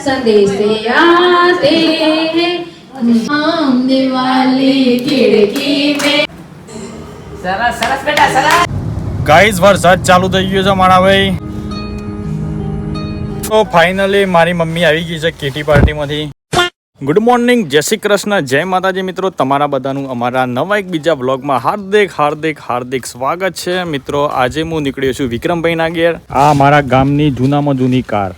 संदेश आते हैं सामने वाली खिड़की में સરસ સરસ બેટા સરસ ગાઈઝ વરસાદ ચાલુ થઈ ગયો છે મારા ભાઈ તો ફાઇનલી મારી મમ્મી આવી ગઈ છે કેટી પાર્ટીમાંથી ગુડ મોર્નિંગ જય શ્રી કૃષ્ણ જય માતાજી મિત્રો તમારા બધાનું અમારા નવા એક બીજા બ્લોગમાં હાર્દિક હાર્દિક હાર્દિક સ્વાગત છે. મિત્રો આજે હું નીકળ્યો છું વિક્રમભાઈના ઘેર આ મારા ગામની જૂનામાં જૂની કાર.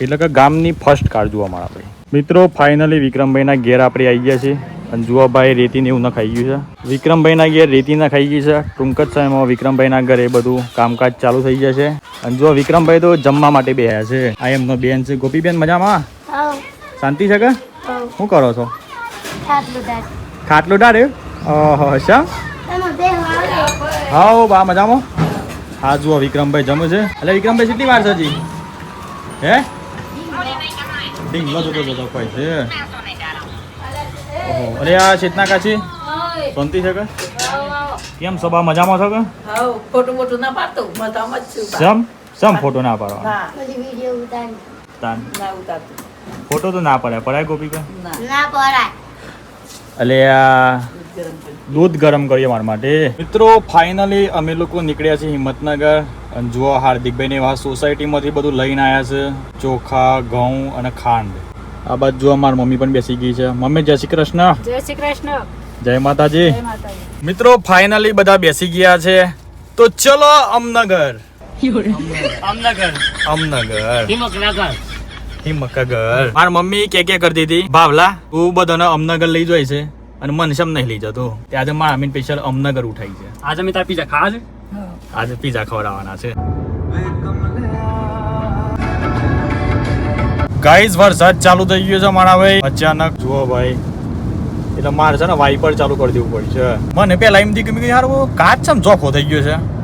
એટલે કે ગામની ફર્સ્ટ કાર જોવા મારા ભાઈ. મિત્રો ફાઇનલી વિક્રમભાઈના ઘેર આપણે આવી ગયા છીએ. અને જુઓ ભાઈ રેતીને એવું ન ખાઈ ગયું છે. વિક્રમભાઈના ઘેર રેતી ના ખાઈ ગઈ છે. ટૂંક જ સમયમાં વિક્રમભાઈના ઘરે બધું કામકાજ ચાલુ થઈ જશે. અને જુઓ વિક્રમભાઈ તો જમવા માટે બેહ્યા છે. આ એમનો બેન છે. ગોપીબેન મજામાં? શાંતિ છે કે? શું કરો છો? ખાટલું ડાળ્યું ઓહો શા હા બા મજામાં? હા જુઓ વિક્રમભાઈ જમે છે. એટલે વિક્રમભાઈ કેટલી વાર છે હજી? હે? ડીંગલો જોતો જોતો કોઈ છે. ઓહો અરે આ ચેતના કાચી શાંતિ છે કે? કેમ સભા મજામાં છો કે? હાઉ ખોટું મોટું ના પાડતો. મતામાં જ છું. સમ સમ ફોટો ના પાડવા ઉતાર. તાન. ના ઉતારતું. ફોટો તો ના પડાય. પડાય ગોપીકા ના. પડાય. એટલે આ દૂધ ગરમ કરીએ મારા માટે. મિત્રો ફાઇનલી અમે લોકો નીકળ્યા છીએ હિંમતનગર. અને જુઓ હાર્દિકભાઈની આ સોસાયટીમાંથી બધું લઈને આવ્યા છે. ચોખા ઘઉં અને ખાંડ. આ બાજુ જુઓ મારી મમ્મી પણ બેસી ગઈ છે. મમ્મી જય શ્રી કૃષ્ણ. જય શ્રી કૃષ્ણ. જય માતાજી. મિત્રો ફાઇનલી બધા બેસી ગયા છે. તો ચલો અમનગર. અમનગર. અમનગર. હિંમતનગર મારી મમ્મી કે કે કરતી હતી ભાવલા તું બધાને અમનગર લઈ જાય છે અને મનસમ નહીં લઈ જતો? ત્યાં મારા અમીન સ્પેશિયલ અમનગર ઉઠાઈ છે. આજે મેં તાર પીઝા ખાવા છે? આજે પીઝા ખવડાવવાના છે. ગાઈઝ વરસાદ ચાલુ થઈ ગયો છે મારા ભાઈ. અચાનક જુઓ ભાઈ. એટલે મારે છે ને વાઇપર ચાલુ કરી દેવું પડશે. મને પેલા એમ થી કે યાર કાચ ચમ ચોખ્ખો થઈ ગયો છે?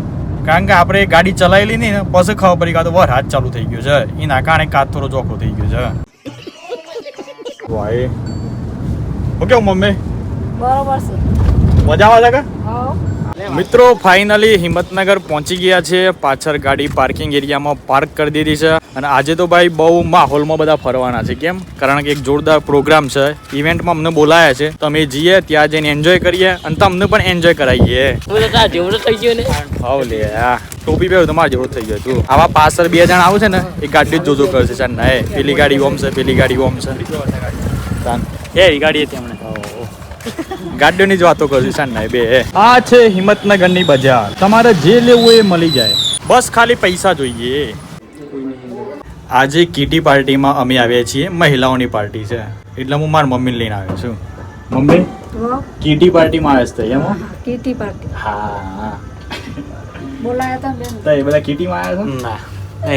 કારણ કે આપણે ગાડી ચલાવેલી નહીં પછી ખબર પડી કાં તો વર હાથ ચાલુ થઈ ગયું છે. એના કારણે કાચ થોડો ચોખ્ખો થઈ ગયો છે. ભાઈ ઓકે મમ્મી? બરોબર છે. મજા આવે છે કે? હા. મિત્રો ફાઇનલી હિંમતનગર પહોંચી ગયા છે. પાછળ ગાડી પાર્કિંગ એરિયામાં પાર્ક કરી દીધી છે. અને આજે તો ભાઈ બહુ માહોલમાં બધા ફરવાના છે. કેમ? કારણ કે એક જોરદાર પ્રોગ્રામ છે. ઇવેન્ટમાં અમને બોલાયા છે. તો અમે જઈએ ત્યાં જઈને એન્જોય કરીએ અને તમને પણ એન્જોય કરાવીએ. હાવ લે ટોપી પહેર્યું તમારે જેવું થઈ ગયું. તું આવા પાછળ બે જણ આવું છે ને એ ગાડી જ જોજો કરશે. ચાલ ના એ પેલી ગાડી ઓમ છે પેલી ગાડી ઓમ છે. એ ગાડી હતી હમણાં. ગાડીઓની જ વાતો કરું ઈશાનના બે આ છે હિંમતનગરની બજાર. તમારે જે લેવું એ મળી જાય. બસ ખાલી પૈસા જોઈએ. આજે કીટી પાર્ટીમાં અમે આવ્યા છીએ મહિલાઓની પાર્ટી છે. એટલે હું મારા મમ્મી લઈને આવ્યો છું. મમ્મી કીટી પાર્ટીમાં આવ્યા છે એમ કીટી પાર્ટી. હા. બોલાયા તા બેન. તો બધા કીટીમાં આવ્યા છો? ના.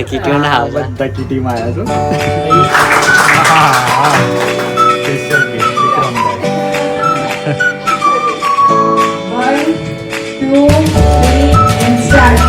કીટીઓ ના બધા કીટીમાં આવ્યા છો? room, sleep, and start.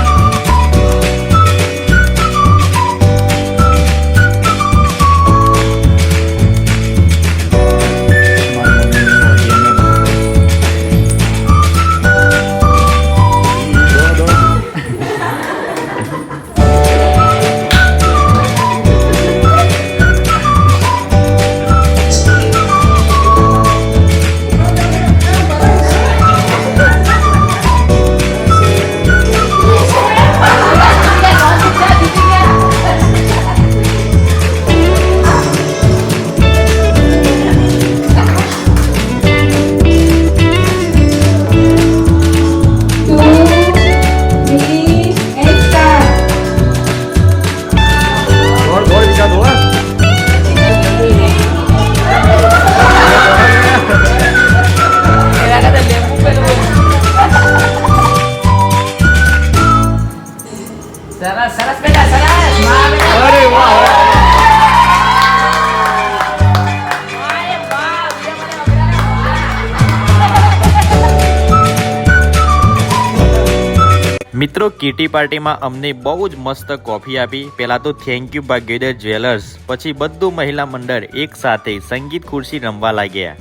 મિત્રો કીટી પાર્ટીમાં અમને બહુ જ મસ્ત કોફી આપી. પહેલાં તો થેન્ક યુ ભાગ્યોદય જ્વેલર્સ પછી બધું મહિલા મંડળ એક સાથે સંગીત ખુરશી રમવા લાગ્યા.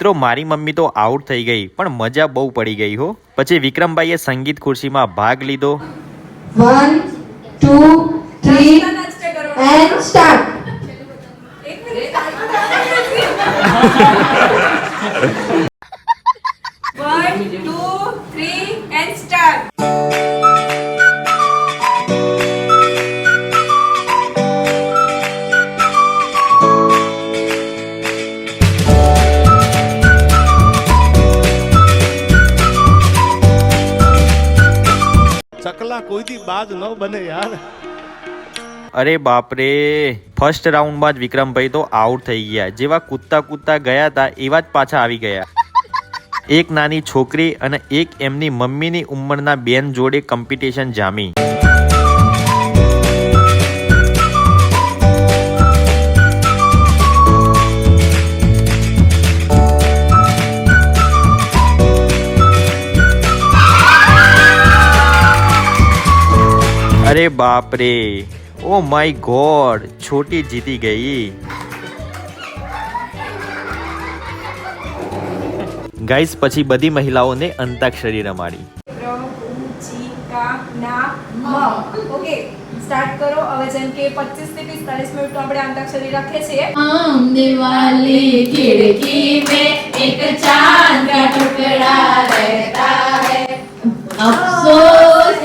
મિત્રો, મારી મમ્મી તો આઉટ થઈ ગઈ, પણ મજા બહુ પડી ગઈ હો. પછી વિક્રમભાઈએ સંગીત ખુરશીમાં ભાગ લીધો. વન યાર. અરે બાપરે. ફર્સ્ટ રાઉન્ડમાં જ વિક્રમભાઈ તો આઉટ થઈ ગયા. જેવા કૂદતા કૂદતા ગયા હતા એવા જ પાછા આવી ગયા. એક નાની છોકરી અને એક એમની મમ્મીની ઉંમરના બેન જોડે કોમ્પિટિશન જામી. અરે બાપ રે ઓ માય ગોડ છોટી જીતી ગઈ. ગાઈસ પછી બધી મહિલાઓને અંતાક્ષરી રમાડી. અફસોસ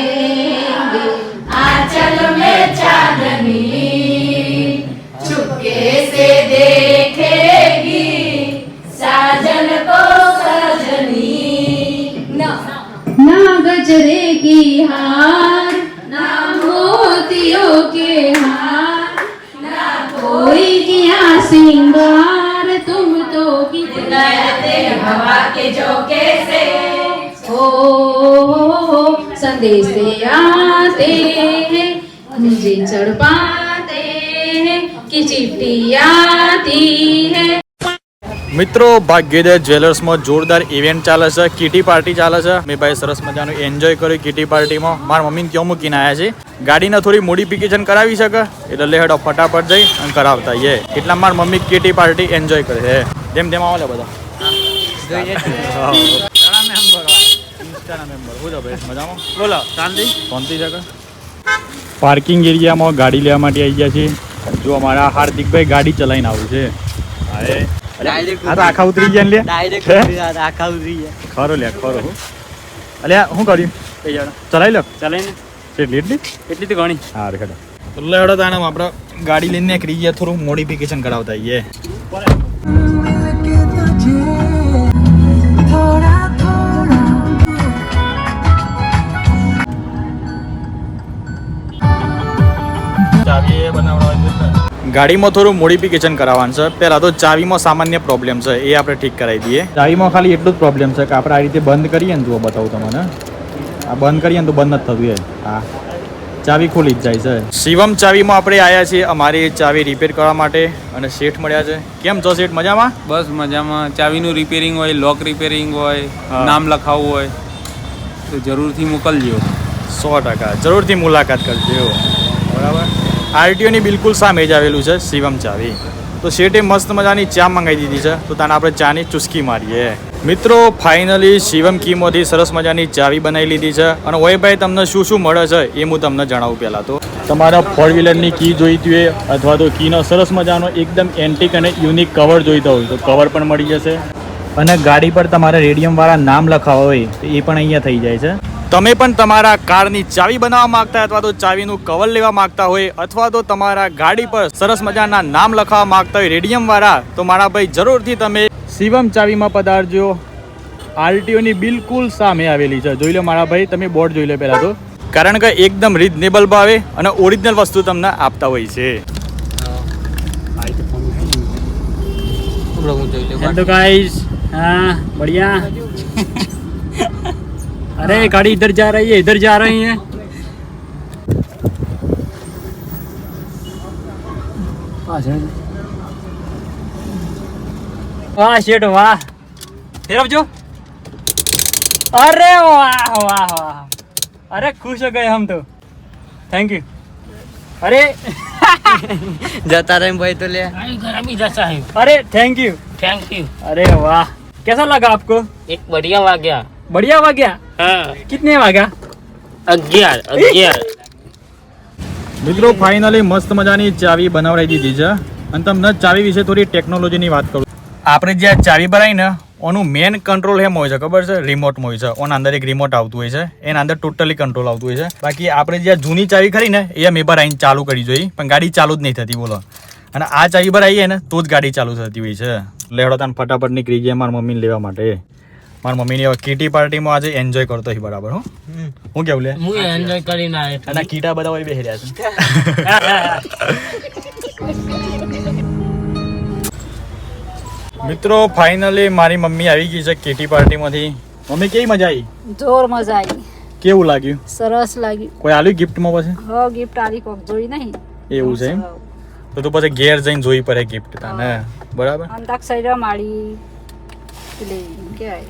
चुपके से देखेगी? साजन को सजनी। ना। ना गजरे की हार ना मोतियों के हार ना कोई किया सिंगार तुम तो कितना हवा के झोंके से। ओ संदेश आते हैं। मुझे चढ़ पाते મિત્રો ભાગ્યદર જ્વેલર્સમાં જોરદાર ઇવેન્ટ ચાલે છે કીટી પાર્ટી ચાલે છે. મેં ભાઈ સરસ મજાનું એન્જોય કર્યું કીટી પાર્ટીમાં મારા મમ્મી ક્યાં મૂકીને આવ્યા છે. ગાડીને થોડી મોડિફિકેશન કરાવી શકે એટલે લેહડો ફટાફટ જઈ અને કરાવતા યે એટલા મારા મમ્મી કીટી પાર્ટી એન્જોય કરે છે. જેમ તેમ આવે બધા. બોલો પાર્કિંગ એરિયામાં ગાડી લેવા માટે આવી ગયા છીએ. જો અમારા હાર્દિકભાઈ ગાડી ચલાવીને આવું છે. અરે. આ તો આખા ઉતરી ગયા ને લે હે? આખા ઉતરી ગયા. ખરો લે ખરો અલ્યા શું કર્યું? કઈ જણા. ચલાવી લો. ચલાવીને એટલી એટલી? એટલી તો ઘણી. હા રેખા તો લેડો તાણે આપણે ગાડી લઈને નીકળી ગયા થોડું મોડિફિકેશન કરાવતા આવીએ ગાડીમાં થોડું મોડિફિકેશન કરાવવાનું છે. પહેલાં તો ચાવીમાં સામાન્ય પ્રોબ્લેમ છે. એ આપણે ઠીક કરાવી દઈએ. ચાવીમાં ખાલી એટલું જ પ્રોબ્લેમ છે કે આપણે આ રીતે બંધ કરીએ ને જુઓ બતાવું તમને. આ બંધ કરીએ ને તો બંધ નથી થતું એ હા. ચાવી ખુલી જ જાય છે. શિવમ ચાવીમાં આપણે આવ્યા છીએ. અમારી ચાવી રિપેર કરવા માટે અને શેઠ મળ્યા છે. કેમ છો શેઠ? મજામાં? બસ મજામાં. ચાવીનું રિપેરિંગ હોય લોક રિપેરિંગ હોય નામ લખાવવું હોય તો જરૂરથી મોકલજો. સો ટકા. જરૂરથી મુલાકાત કરજો. બરાબર? આરટીઓની બિલકુલ સામે જ આવેલું છે શિવમ ચાવી. તો શેઠે મસ્ત મજાની ચા મંગાવી દીધી છે. તો તાને આપણે ચાની ચુસ્કી મારીએ. મિત્રો, ફાઇનલી શિવમ કીમોથી સરસ મજાની ચાવી બનાવી લીધી છે. અને ઓયભાઈ, તમને શું શું મળે છે એ હું તમને જણાવું પહેલાં તો. તમારા ફોર વ્હીલરની કી જોઈતી હોય અથવા તો કીનો સરસ મજાનો એકદમ એન્ટિક અને યુનિક કવર જોઈતો હોય તો કવર પણ મળી જશે. અને ગાડી પર તમારે રેડિયમવાળા નામ લખાવા હોય તો એ પણ અહીંયા થઈ જાય છે. તમે પણ તમારા કારની ચાવી બનાવવા માંગતા અથવા તો ચાવીનું કવર લેવા માંગતા હોય અથવા તો તમારા ગાડી પર સરસ મજાના નામ લખવા માંગતા હોય રેડિયમ વાળા તો મારા ભાઈ જરૂરથી તમે શિવમ ચાવીમાં પધારજો. આરટીઓની બિલકુલ સામે આવેલી છે. જોઈ લો મારા ભાઈ તમે બોર્ડ જોઈ લો પહેલા તો. કારણ કે એકદમ રિઝનેબલ ભાવે અને ઓરિજિનલ વસ્તુ તમને આપતા હોય છે. તો ગાઈઝ હા બઢિયા. अरे गाड़ी इधर जा रही है इधर जा रही है। वाह शेट वाह। तरफ़ जो? अरे वाह वाह वाह। अरे खुश हो गए हम तो। थैंक यू अरे जाता रहे भाई तो ले। अरे थैंक यू थैंक यू अरे वाह। कैसा लगा आपको? एक बढ़िया वाक्य बढ़िया हुआ क्या હા कितने वागा અગિયાર અગિયાર મિત્રો ફાઇનલી મસ્ત મજાની ચાવી બનાવડાવી દીધી છે અને તમને ચાવી વિશે થોડી ટેકનોલોજીની વાત કરું આપણે જે આ ચાવી બનાવી ને ઓનું મેન કંટ્રોલ એમ હોય છે ખબર છે રિમોટમાં હોય છે ઓના અંદર એક રિમોટ આવતું હોય છે એના અંદર ટોટલી કંટ્રોલ આવતું હોય છે બાકી આપણે જે આ જૂની ચાવી ખરી ને એ અમે આવીને ચાલુ કરી જોઈએ પણ ગાડી ચાલુ જ નહીં થતી બોલો અને આ ચાવી પર આવીએ ને તો જ ગાડી ચાલુ થતી હોય છે લેવડો તાન ફટાફટ નીકળી જાય મારા મમ્મીને લેવા માટે મારા મમ્મીની હવે કીટી પાર્ટીમાં આજે એન્જોય કરતો હી બરાબર હું. હું કેવું લે? હું એન્જોય કરીને આવ્યો અને કીટા બધા હોય બેહી રહ્યા છે. મિત્રો ફાઇનલી મારી મમ્મી આવી ગઈ છે કેટી પાર્ટીમાંથી. મમ્મી કેવી મજા આવી? જોર મજા આવી. કેવું લાગ્યું? સરસ લાગ્યું. કોઈ આલ્યું ગિફ્ટમાં પછી? હા ગિફ્ટ આલી કોક જોઈ નહીં. એવું છે એમ? તો તું પછી ઘેર જઈને જોઈ પડે ગિફ્ટ તને. બરાબર? અંતાક્ષરી રમાડી કહેવાય.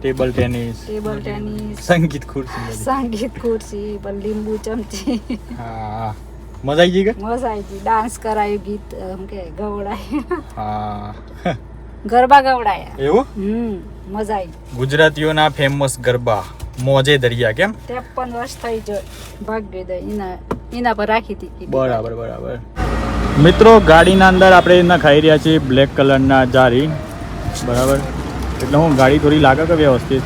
ટેબલ ટેનિસ ટેબલ ટેનિસ સંગીત ખુરશી સંગીત ખુરશી પણ લીંબુ ચમચી. હા. મજા આવી ગઈ કે? મજા આવી ગઈ. ડાન્સ કરાયું ગીત એમ કે ગવડાય. હા. ગરબા ગવડાયા. એવું? હમ મજા આવી ગુજરાતીઓના ફેમસ ગરબા. મોજે દરિયા કેમ? ત્રેપન વર્ષ થઈ જો ભાગ્ય દઈ એના એના પર રાખી હતી બરાબર બરાબર. મિત્રો ગાડીના અંદર આપણે એના ખાઈ રહ્યા છીએ. બ્લેક કલરના જારી. બરાબર. એટલે હું ગાડી થોડી લાગે કે વ્યવસ્થિત?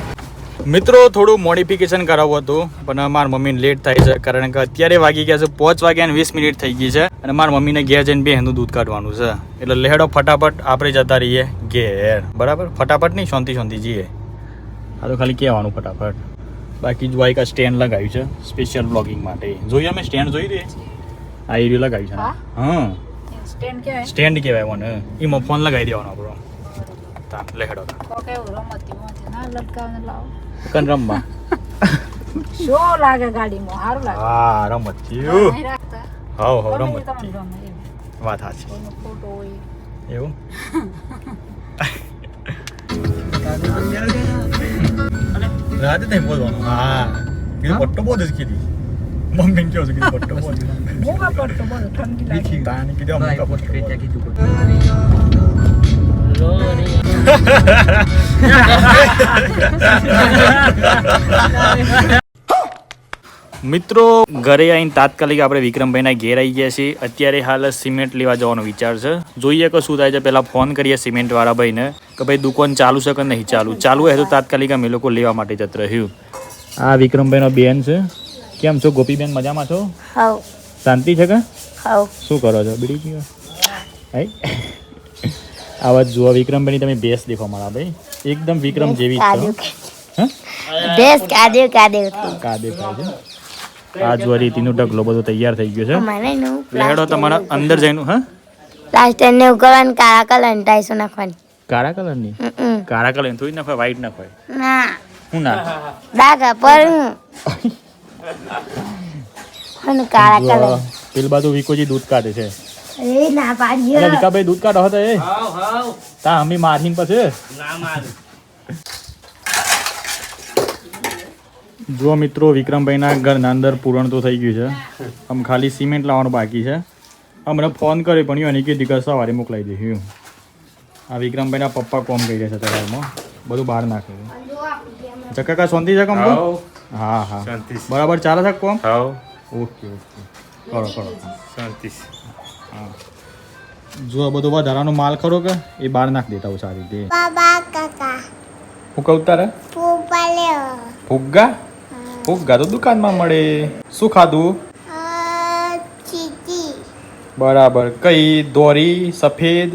મિત્રો થોડું મોડિફિકેશન કરાવવું હતું પણ મારા મમ્મીને લેટ થાય છે કારણ કે અત્યારે વાગી ગયા છે પાંચ વાગ્યા અને વીસ મિનિટ થઈ ગઈ છે અને મારા મમ્મીને ઘેર જઈને બે એનું દૂધ કાઢવાનું છે. એટલે લેહડો ફટાફટ આપણે જતા રહીએ ઘેર. બરાબર? ફટાફટ નહીં શાંતિ શાંતિ જઈએ. આ તો ખાલી કહેવાનું ફટાફટ. બાકી જો આ સ્ટેન્ડ લગાવ્યું છે સ્પેશિયલ બ્લોગિંગ માટે. જોઈએ અમે સ્ટેન્ડ જોઈ દઈએ આ એરિયો લગાવ્યું છે? હા? સ્ટેન્ડ કહેવાય? સ્ટેન્ડ કહેવાય મને. એમાં ફોન લગાવી દેવાનો આપણો. તા. લેહડો તા. કોક એવું રમતી મોતી ના લટકાવને લાવો. કન રમવા? શો લાગે ગાડીમાં? સારું લાગે? હા રમત રાખતા. હવ હવ રમત. વાત સાચી ફોટો હોય. એવું? રાતે તઈ બોલવાનું. હા. કીધું પટ્ટો બોધ જ કીધી. મમ્મી કેવું છે કીધું પટ્ટો બોધ મોગા પટ્ટો બધું ઠંડી લાગે. તાને કીધું મોગા પટ્ટો બોધ. મિત્રો ઘરે આવીને તાત્કાલિક આપણે વિક્રમભાઈના ઘેર આવી ગયા છીએ. અત્યારે હાલ સિમેન્ટ લેવા જવાનો વિચાર છે. જોઈએ કે શું થાય છે. પહેલાં ફોન કરીએ સિમેન્ટવાળા ભાઈને કે ભાઈ દુકાન ચાલુ છે કે નહીં ચાલુ? ચાલુ હોય તો તાત્કાલિક અમે લોકો લેવા માટે જત રહ્યું. આ વિક્રમભાઈનો બેન છે. કેમ છો? ગોપીબેન મજામાં છો? શાંતિ છે કે? શું કરો છો? બીડી હાઈ આવા જુઓ. વિક્રમભાઈની તમે બેસ દેખો મારા ભાઈ. એકદમ વિક્રમ જેવી છે. છો કાદે કાદે કાદે થાય છે. આ જુઓ રીતિનું ઢગલો બધો તૈયાર થઈ ગયો છે. લેડો તમારા અંદર જઈને હા? ટાઈમ ને ઉગવાનું કાળા કલર ને ટાઈસો નાખવાની. કાળા કલરની? કાળા કલર થોડી નાખવાય વ્હાઈટ નાખવાય. ના. હું ના? ડાઘા પર હું. અને કાળા કલર પેલ પેલી બાજુ વિકોજી દૂધ કાઢે છે. એ ના પાડ્યો વિકાભાઈ દૂધ કાઢો હતો એ. હાવ હાવ તા અમી મારીને પછી. ના મારું. જુઓ મિત્રો વિક્રમભાઈના ઘરના અંદર પૂરણ તો થઈ ગયું છે. આમ ખાલી સિમેન્ટ લાવવાનું બાકી છે. હમણાં ફોન કર્યો પણ એને કીધું કે સવારે મોકલાવી દઈશું આ વિક્રમભાઈના પપ્પા કોમ કરી રહ્યા છે તળાવમાં બધું બહાર નાખ્યું ચકાકા શાંતિ છે કોમ? હા હા. બરાબર ચાલે છે કોમ? Okay okay. કરો કરો. શાંતિ જો બધો વધારાનો માલ ખરો કે એ બહાર નાખી દેતા હું સારી રીતે. બાબા કાકા. હું કહું તારે ફુગ્ગા ફુગ્ગા તો દુકાનમાં મળે. શું ખાધું? બરાબર. કઈ? દોરી? સફેદ?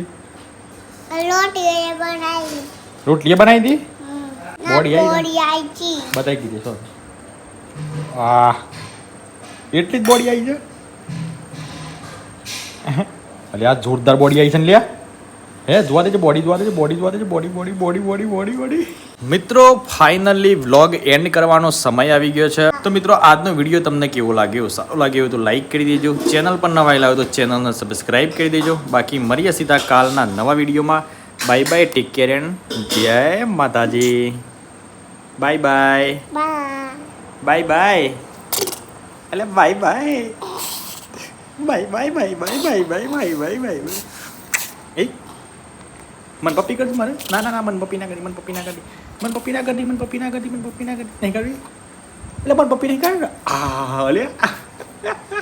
રોટલી બનાવી. દી? બોડી આવી બોડી આવી બતાવી દીધી સોરી આહ એટલી જ બોડી આવી છે? અલે આ જોરદાર બોડી આવી છે ને લ્યા હે જોવા દેજે બોડી જોવા દેજે બોડી જોવા દેજે body body body body body body મિત્રો ફાઇનલી વ્લોગ એન્ડ કરવાનો સમય આવી ગયો છે. તો મિત્રો આજનો વીડિયો તમને કેવો લાગ્યો? સારો લાગ્યો તો લાઈક કરી દેજો. ચેનલ પર નવા આવ્યા હોય તો ચેનલને સબસ્ક્રાઇબ કરી દેજો. બાકી મળીએ સીધા કાલના નવા વિડીયોમાં bye bye take care and જય Mataji. Bye bye bye bye એટલે bye bye bye bye bye bye bye bye bye bye bye એ મન પપ્પી કરજો મારે ના ના ના મન પપ્પી ના મન પપ્પી ના કરી મન પપ્પી મન પપ્પી ના કરી મન પપ્પી નહીં કરવી એટલે મન પપ્પી નહીં કરી આ